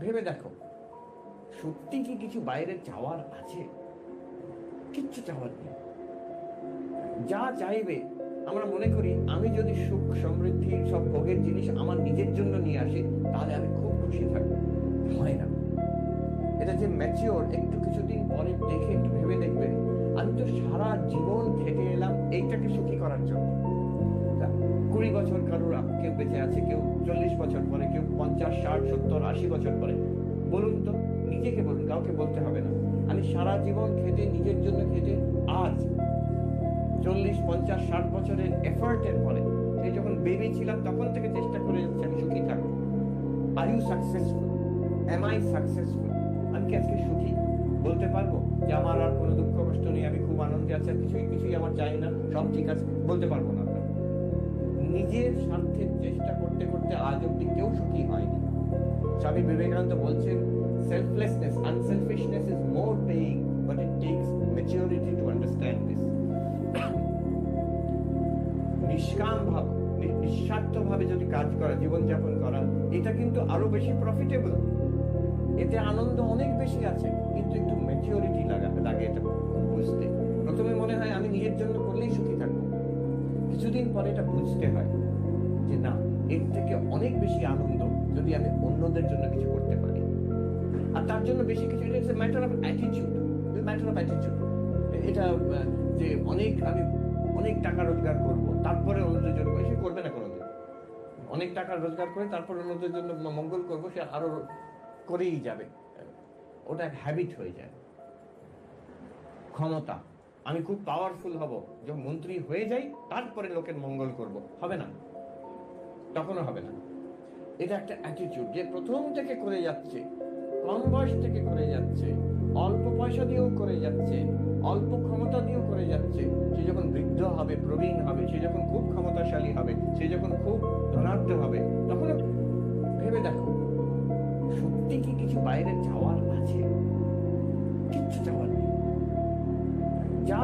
ভেবে দেখো। সত্যি কি কিছু বাইরে চাওয়ার আছে? কিচ্ছু চাওয়ার নেই। যা চাইবে, আমরা মনে করি, আমি যদি সুখ, সমৃদ্ধি, সব ভোগের জিনিস আমার নিজের জন্য নিয়ে আসি, তাহলে আমি খুব খুশি থাকব। হয় না। এটা যে ম্যাচিওর একটু কিছুদিন পরে দেখে একটু ভেবে দেখবে। আমি তো সারা জীবন খেটে এলাম, এইটাকে সুখী বছর কারোর কেউ বেঁচে আছে, কেউ চল্লিশ বছর পরে, কেউ পঞ্চাশ, ষাট, সত্তর, আশি বছর পরে। বলুন তো, নিজেকে বলুন, কাউকে বলতে হবে না। আমি সারা জীবন খেটে, নিজের জন্য খেটে, আজ চল্লিশ, পঞ্চাশ, ষাট বছরের এফার্টের পরে, সেই যখন বেবি ছিলাম তখন থেকে চেষ্টা করে যাচ্ছি, আমি সুখী থাকব are you successful am I successful আমি কি আজকে সুখী? বলতে পারব যে আমার আর কোনো দুঃখ, কষ্ট নেই, আমি খুব আনন্দে আছি, আর কিছুই কিছুই আমার চাই না, সব ঠিক আছে, বলতে পারব না। নিজের স্বার্থের চেষ্টা করতে করতে আজ অব্দি কেউ সুখী হয়নি। স্বামী বিবেকানন্দ বলছেন selflessness unselfishness is more paying but it takes maturity to understand this নিষ্কাম ভাব নিঃস্বার্থ ভাবে যদি কাজ করা, জীবনযাপন করা, এটা কিন্তু আরও বেশি প্রফিটেবল এতে আনন্দ অনেক বেশি আছে, কিন্তু একটু কিছুদিন পরে এটা বুঝতে হয় যে না, এর থেকে অনেক বেশি আনন্দ যদি আমি অন্যদের জন্য কিছু করতে পারি। আর তার জন্য বেশি কিছু, এটা matter of attitude matter of attitude এটা, যে অনেক, আমি অনেক টাকা রোজগার করব, তারপরে অন্যদের জন্য সে করবে না কোনোদিন। অনেক টাকা রোজগার করে তারপর অন্যদের জন্য মঙ্গল করব, সে আরও করেই যাবে। ওটা এক হ্যাবিট হয়ে যায়। ক্ষমতা। আমি খুব পাওয়ারফুল হব। যখন মন্ত্রী হয়ে যাই, তারপরে লোকের মঙ্গল করব। হবে না। তখনও হবে না। এটা একটা অ্যাটিটিউড যে প্রথম থেকে করে যাচ্ছে, কম বয়স থেকে করে যাচ্ছে, অল্প পয়সা দিয়েও করে যাচ্ছে, অল্প ক্ষমতা দিয়েও করে যাচ্ছে, সে যখন বৃদ্ধ হবে, প্রবীণ হবে, সে যখন খুব ক্ষমতাশালী হবে, সে যখন খুব ধনাঢ্য হবে তখন ভেবে দেখো, সত্যি কি কিছু বাইরে চাওয়ার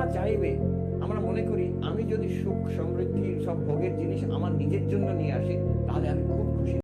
যা চাইবে, আমরা মনে করি আমি যদি সুখ সমৃদ্ধির সব ভোগের জিনিস আমার নিজের জন্য নিয়ে আসি, তাহলে আমি খুব খুশি।